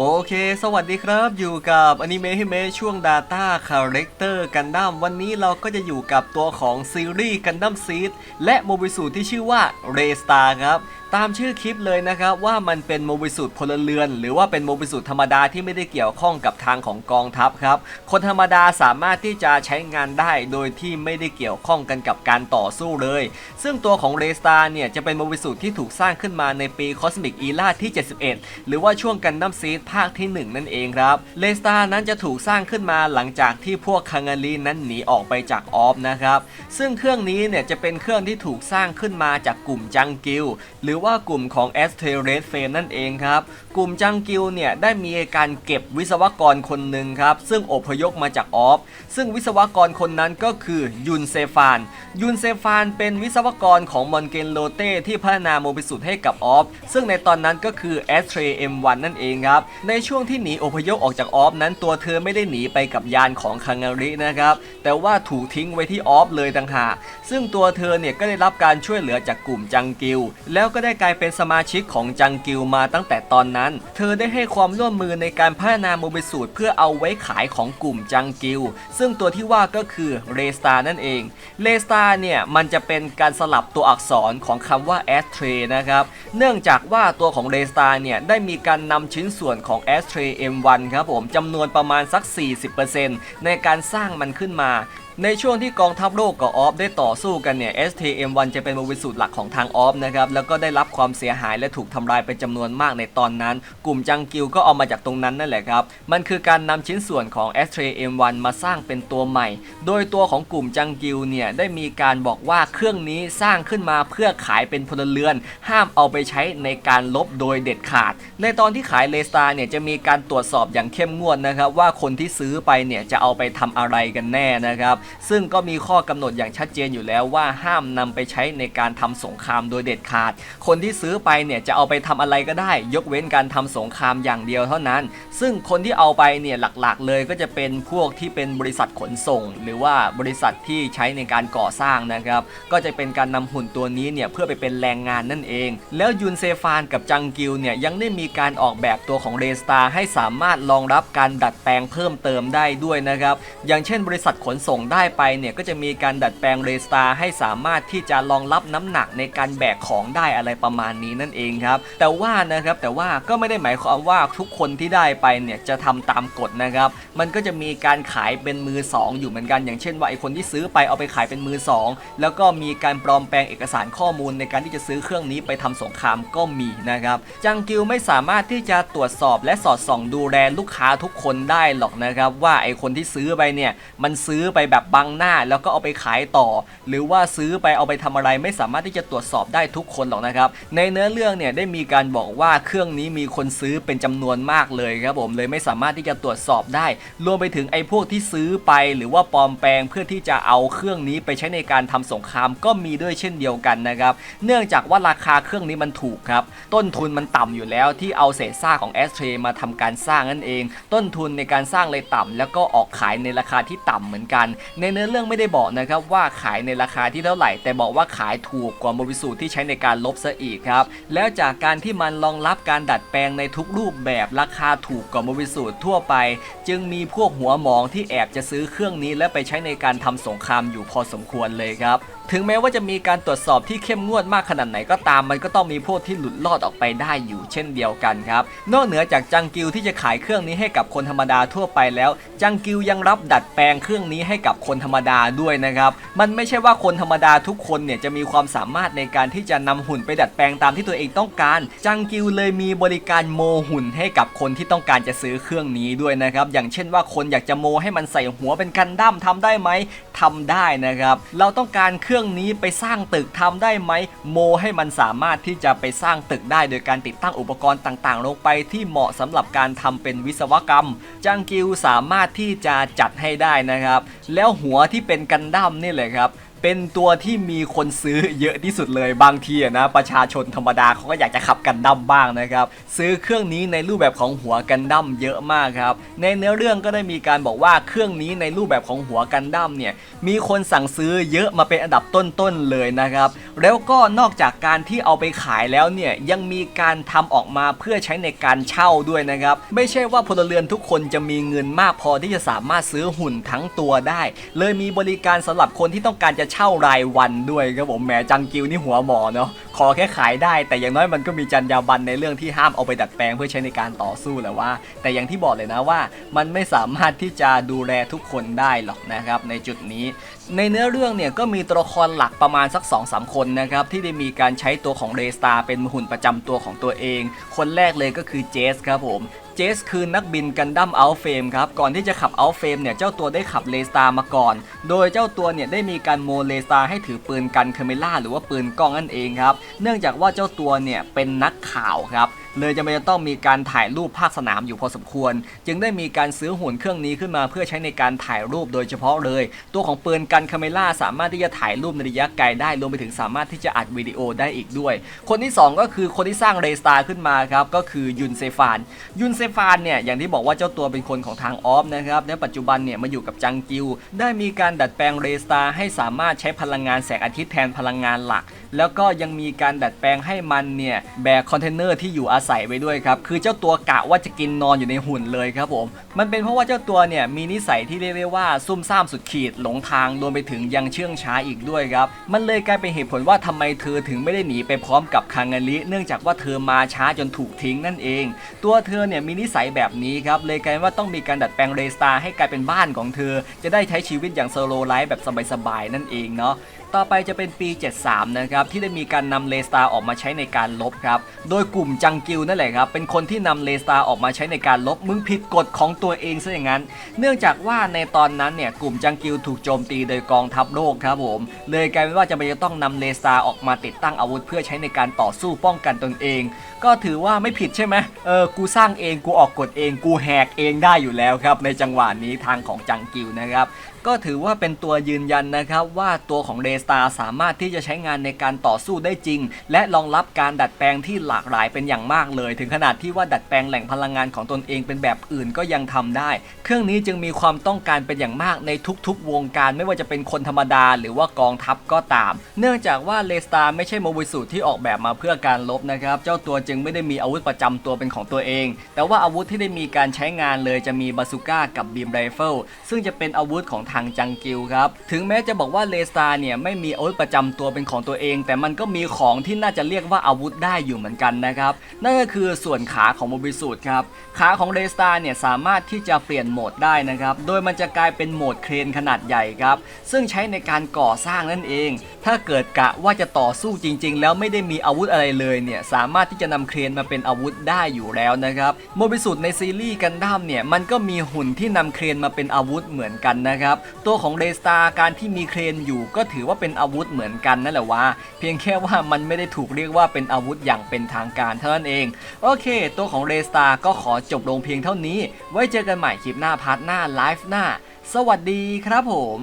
โอเค สวัสดีครับ อยู่กับอนิเมะฮิเมะช่วง Data Character Gundam วันนี้เราก็จะอยู่กับตัวของซีรีส์ Gundam Seed และโมบิสูที่ชื่อว่า r a y Star ครับตามชื่อคลิปเลยนะครับว่ามันเป็นโมบิสูตรพลเรือน หรือว่าเป็นโมบิสูตรธรรมดาที่ไม่ได้เกี่ยวข้องกับทางของกองทัพครับ คนธรรมดาสามารถที่จะใช้งานได้โดยที่ไม่ได้เกี่ยวข้องกันกับการต่อสู้เลย ซึ่งตัวของเรสตาเนี่ยจะเป็นโมบิสูตรที่ถูกสร้างขึ้นมาในปีคอสมิกอีลาที่ 71 หรือว่าช่วงกันดั้มซีดภาคที่ 1 นั่นเองครับเรสตานั้นจะถูกสร้างขึ้นมาหลังจากที่พวกคังการีนั้นหนีออกไปจากออฟนะครับซึ่งเครื่องนี้เนี่ยจะเป็นเครื่องที่ถูกสร้างขึ้นมาจากกลุ่มจังกิลหรือว่ากลุ่มของ a s t e r a d f a m e นั่นเองครับ กลุ่มจังกิลเนี่ยได้มีการเก็บวิศวกรคนหนึ่งครับ ซึ่งอพยพมาจากออฟ ซึ่งวิศวกรคนนั้นก็คือยุนเซฟาน ยุนเซฟานเป็นวิศวกรของมอนเกนโลเต้ที่พัฒนาโมบิสุดให้กับออฟ ซึ่งในตอนนั้นก็คือ a s t r a M1 นั่นเองครับ ในช่วงที่หนีอพยพออกจากออฟนั้นตัวเธอไม่ได้หนีไปกับยานของคังารินะครับ แต่ว่าถูกทิ้งไว้ที่ออฟเลยต่างหาก ซึ่งตัวเธอเนี่ยก็ได้รับการช่วยเหลือจากกลุ่มจังกิลแล้วก็ได้กลายเป็นสมาชิกของจังกิลมาตั้งแต่ตอนนั้น เธอได้ให้ความร่วมมือในการพัฒนาโมบิสูตรเพื่อเอาไว้ขายของกลุ่มจังกิล ซึ่งตัวที่ว่าก็คือเรสตานั่นเอง เรสตาเนี่ยมันจะเป็นการสลับตัวอักษรของคำว่าแอสเทรนะครับ เนื่องจากว่าตัวของเรสตาเนี่ยได้มีการนำชิ้นส่วนของแอสเทร M1 ครับผมจำนวนประมาณสัก 40%ในการสร้างมันขึ้นมา ในช่วงที่กองทัพโลกกับออฟได้ต่อสู้กันเนี่ย STM1 จะเป็นโมบิสูตรหลักของทางออฟนะครับ แล้วก็ได้รับความเสียหายและถูกทำลายเป็นจำนวนมากในตอนนั้น กลุ่มจังกิลก็เอามาจากตรงนั้นนั่นแหละครับ มันคือการนำชิ้นส่วนของ STM1 มาสร้างเป็นตัวใหม่ โดยตัวของกลุ่มจังกิลเนี่ยได้มีการบอกว่าเครื่องนี้สร้างขึ้นมาเพื่อขายเป็นพลเรือน ห้ามเอาไปใช้ในการลบโดยเด็ดขาด ในตอนที่ขายเลสตาเนี่ยจะมีการตรวจสอบอย่างเข้มงวดนะครับว่าคนที่ซื้อไปเนี่ยจะเอาไปทำอะไรกันแน่นะครับซึ่งก็มีข้อกำหนดอย่างชัดเจนอยู่แล้วว่าห้ามนำไปใช้ในการทำสงครามโดยเด็ดขาด คนที่ซื้อไปเนี่ยจะเอาไปทำอะไรก็ได้ ยกเว้นการทำสงครามอย่างเดียวเท่านั้น ซึ่งคนที่เอาไปเนี่ยหลักๆ เลยก็จะเป็นพวกที่เป็นบริษัทขนส่ง หรือว่าบริษัทที่ใช้ในการก่อสร้างนะครับ ก็จะเป็นการนำหุ่นตัวนี้เนี่ยเพื่อไปเป็นแรงงานนั่นเอง แล้วยุนเซฟานกับจังกิลเนี่ยยังได้มีการออกแบบตัวของเรสตาให้สามารถรองรับการดัดแปลงเพิ่มเติมได้ด้วยนะครับ อย่างเช่น บริษัทขนส่งได้ไปเนี่ยก็จะมีการดัดแปลงเรสตาให้สามารถที่จะรองรับน้ำหนักในการแบกของได้อะไรประมาณนี้นั่นเองครับแต่ว่านะครับแต่ว่าก็ไม่ได้หมายความว่าทุกคนที่ได้ไปเนี่ยจะทำตามกฎนะครับมันก็จะมีการขายเป็นมือสองอยู่เหมือนกัน อย่างเช่นว่าไอคนที่ซื้อไปเอาไปขายเป็นมือสองแล้วก็มีการปลอมแปลงเอกสารข้อมูลในการที่จะซื้อเครื่องนี้ไปทำสงครามก็มีนะครับจังกิลไม่สามารถที่จะตรวจสอบและสอดส่องดูแลลูกค้าทุกคนได้หรอกนะครับว่าไอคนที่ซื้อไปเนี่ยมันซื้อไปแบบบังหน้าแล้วก็เอาไปขายต่อ หรือว่าซื้อไปเอาไปทำอะไรไม่สามารถที่จะตรวจสอบได้ทุกคนหรอกนะครับ ในเนื้อเรื่องเนี่ยได้มีการบอกว่าเครื่องนี้มีคนซื้อเป็นจำนวนมากเลยครับผมเลยไม่สามารถที่จะตรวจสอบได้ รวมไปถึงไอ้พวกที่ซื้อไป หรือว่าปลอมแปลงเพื่อที่จะเอาเครื่องนี้ไปใช้ในการทำสงครามก็มีด้วยเช่นเดียวกันนะครับ เนื่องจากว่าราคาเครื่องนี้มันถูกครับ ต้นทุนมันต่ำอยู่แล้วที่เอาเศษซากของแอสเทรมาทำการสร้างนั่นเอง ต้นทุนในการสร้างเลยต่ำแล้วก็ออกขายในราคาที่ต่ำเหมือนกันในเนื้อเรื่องไม่ได้บอกนะครับว่าขายในราคาที่เท่าไหร่ แต่บอกว่าขายถูกกว่าโมบิสูที่ใช้ในการลบซะอีกครับ แล้วจากการที่มันรองรับการดัดแปลงในทุกรูปแบบราคาถูกกว่าโมบิสูทั่วไป จึงมีพวกหัวหมองที่แอบจะซื้อเครื่องนี้และไปใช้ในการทำสงครามอยู่พอสมควรเลยครับ ถึงแม้ว่าจะมีการตรวจสอบที่เข้มงวดมากขนาดไหนก็ตาม มันก็ต้องมีพวกที่หลุดรอดออกไปได้อยู่เช่นเดียวกันครับ นอกเหนือจากจังกิลที่จะขายเครื่องนี้ให้กับคนธรรมดาทั่วไปแล้ว จังกิลยังรับดัดแปลงเครื่องนี้ให้กับคนธรรมดาด้วยนะครับ มันไม่ใช่ว่าคนธรรมดาทุกคนเนี่ยจะมีความสามารถในการที่จะนำหุ่นไปดัดแปลงตามที่ตัวเองต้องการ จังกิลเลยมีบริการโมหุ่นให้กับคนที่ต้องการจะซื้อเครื่องนี้ด้วยนะครับ อย่างเช่นว่าคนอยากจะโมให้มันใส่หัวเป็นกันดั้มทำได้ไหมทำได้นะครับ เราต้องการเครื่องื่องนี้ไปสร้างตึกทำได้ไหมโมให้มันสามารถที่จะไปสร้างตึกได้โดยการติดตั้งอุปกรณ์ต่างๆ ลงไปที่เหมาะสำหรับการทำเป็นวิศวกรรม จังกิลสามารถที่จะจัดให้ได้นะครับ แล้วหัวที่เป็นกันดั้มนี่เลยครับ เป็นตัวที่มีคนซื้อเยอะที่สุดเลยบางทีนะประชาชนธรรมดาเขาก็อยากจะขับกันดั้มบ้างนะครับ ซื้อเครื่องนี้ในรูปแบบของหัวกันดั้มเยอะมากครับ ในเนื้อเรื่องก็ได้มีการบอกว่าเครื่องนี้ในรูปแบบของหัวกันดั้มเนี่ยมีคนสั่งซื้อเยอะมาเป็นอันดับต้นๆเลยนะครับ แล้วก็นอกจากการที่เอาไปขายแล้วเนี่ยยังมีการทำออกมาเพื่อใช้ในการเช่าด้วยนะครับ ไม่ใช่ว่าพลเรือนทุกคนจะมีเงินมากพอที่จะสามารถซื้อหุ่นทั้งตัวได้ เลยมีบริการสำหรับคนที่ต้องการจะเช่ารายวันด้วยครับผมแหมจังกิวนี่หัวหมอเนาะ ขอแค่ขายได้ แต่อย่างน้อยมันก็มีจรรยาบรรณในเรื่องที่ห้ามเอาไปดัดแปลงเพื่อใช้ในการต่อสู้แหละว่า แต่อย่างที่บอกเลยนะว่า มันไม่สามารถที่จะดูแลทุกคนได้หรอกนะครับในจุดนี้ ในเนื้อเรื่องเนี่ยก็มีตัวละครหลักประมาณสัก2อสคนนะครับที่ได้มีการใช้ตัวของเรสตาเป็นหุ่นประจำตัวของตัวเอง คนแรกเลยก็คือเจสครับผมเจสคือนักบินกันดั้มอัลเฟมครับ ก่อนที่จะขับอัลเฟมเนี่ย เจ้าตัวได้ขับเลสตามาก่อน โดยเจ้าตัวเนี่ย ได้มีการโมเลสตาให้ถือปืนกันเคเมล่าหรือว่าปืนกล้องนั่นเองครับเนื่องจากว่าเจ้าตัวเนี่ยเป็นนักข่าวครับ เลยจะไม่จะต้องมีการถ่ายรูปภาคสนามอยู่พอสมควร จึงได้มีการซื้อหุ่นเครื่องนี้ขึ้นมาเพื่อใช้ในการถ่ายรูปโดยเฉพาะเลย ตัวของปืนกันคาเมล่าสามารถที่จะถ่ายรูปในระยะไกลได้รวมไปถึงสามารถที่จะอัดวิดีโอได้อีกด้วย คนที่สองก็คือคนที่สร้างเรสตาร์ขึ้นมาครับก็คือยุนเซฟาน ยุนเซฟานเนี่ยอย่างที่บอกว่าเจ้าตัวเป็นคนของทางออฟนะครับในปัจจุบันเนี่ยมาอยู่กับจังกิว ได้มีการดัดแปลงเรสตาร์ให้สามารถใช้พลังงานแสงอาทิตย์แทนพลังงานหลัก แล้วก็ยังมีการดัดแปลงให้มันเนี่ยแบกคอนเทนเนอร์ที่อยู่อาศัยไว้ด้วยครับ คือเจ้าตัวกะว่าจะกินนอนอยู่ในหุ่นเลยครับผม มันเป็นเพราะว่าเจ้าตัวเนี่ยมีนิสัยที่เรียกได้ว่าซุ่มซ่ามสุดขีดหลงทางรวมไปถึงยังเชื่องช้าอีกด้วยครับ มันเลยกลายเป็นเหตุผลว่าทำไมเธอถึงไม่ได้หนีไปพร้อมกับคางาริเนื่องจากว่าเธอมาช้าจนถูกทิ้งนั่นเอง ตัวเธอเนี่ยมีนิสัยแบบนี้ครับเลยกลายว่าต้องมีการดัดแปลงเรสตาให้กลายเป็นบ้านของเธอ จะได้ใช้ชีวิตอย่างโซโลไลฟ์แบบสบายๆนั่นเองเนาะ ต่อไปจะเป็นปี 73 นะครับ ที่ได้มีการนำเลสตาออกมาใช้ในการลบครับ โดยกลุ่มจังกิลนั่นแหละครับ เป็นคนที่นำเลสตาออกมาใช้ในการลบ มึงผิดกฎของตัวเองซะอย่างนั้น เนื่องจากว่าในตอนนั้นเนี่ยกลุ่มจังกิลถูกโจมตีโดยกองทัพโลกครับผม เลยกลายเป็นว่าจะเป็นจะต้องนำเลสตาออกมาติดตั้งอาวุธเพื่อใช้ในการต่อสู้ป้องกันตนเอง ก็ถือว่าไม่ผิดใช่ไหมเออ กูสร้างเอง กูออกกฎเอง กูแหกเองได้อยู่แล้วครับในจังหวะนี้ทางของจังกิลนะครับก็ถือว่าเป็นตัวยืนยันนะครับว่าตัวของเรสตาสามารถที่จะใช้งานในการต่อสู้ได้จริง และรองรับการดัดแปลงที่หลากหลายเป็นอย่างมากเลย ถึงขนาดที่ว่าดัดแปลงแหล่งพลังงานของตนเองเป็นแบบอื่นก็ยังทำได้ เครื่องนี้จึงมีความต้องการเป็นอย่างมากในทุกๆ วงการไม่ว่าจะเป็นคนธรรมดา หรือว่ากองทัพก็ตาม เนื่องจากว่าเรสตาไม่ใช่โมบิสูที่ออกแบบมาเพื่อการลบนะครับเจ้าตัวจึงไม่ได้มีอาวุธประจำตัวเป็นของตัวเอง แต่ว่าอาวุธที่ได้มีการใช้งานเลยจะมีบาซูก้ากับบีมไรเฟิลซึ่งจะเป็นอาวุธของทางจังกิลครับ ถึงแม้จะบอกว่าเลสตาเนี่ยไม่มีอาวุธประจำตัวเป็นของตัวเอง แต่มันก็มีของที่น่าจะเรียกว่าอาวุธได้อยู่เหมือนกันนะครับ นั่นก็คือส่วนขาของโมบิสูตรครับ ขาของเลสตาเนี่ยสามารถที่จะเปลี่ยนโหมดได้นะครับ โดยมันจะกลายเป็นโหมดเครนขนาดใหญ่ครับ ซึ่งใช้ในการก่อสร้างนั่นเอง ถ้าเกิดกะว่าจะต่อสู้จริง ๆ แล้วไม่ได้มีอาวุธอะไรเลยเนี่ยสามารถที่จะนำเครนมาเป็นอาวุธได้อยู่แล้วนะครับโมบิสูตรในซีรีส์กันดั้มเนี่ยมันก็มีหุ่นที่นำเครนมาเป็นอาวุธเหมือนกันนะครับตัวของเรสตาการที่มีเครนอยู่ก็ถือว่าเป็นอาวุธเหมือนกันนั่นแหละว่า เพียงแค่ว่ามันไม่ได้ถูกเรียกว่าเป็นอาวุธอย่างเป็นทางการเท่านั้นเอง โอเค ตัวของเรสตาก็ขอจบลงเพียงเท่านี้ ไว้เจอกันใหม่คลิปหน้าพาร์ทหน้าไลฟ์หน้า สวัสดีครับผม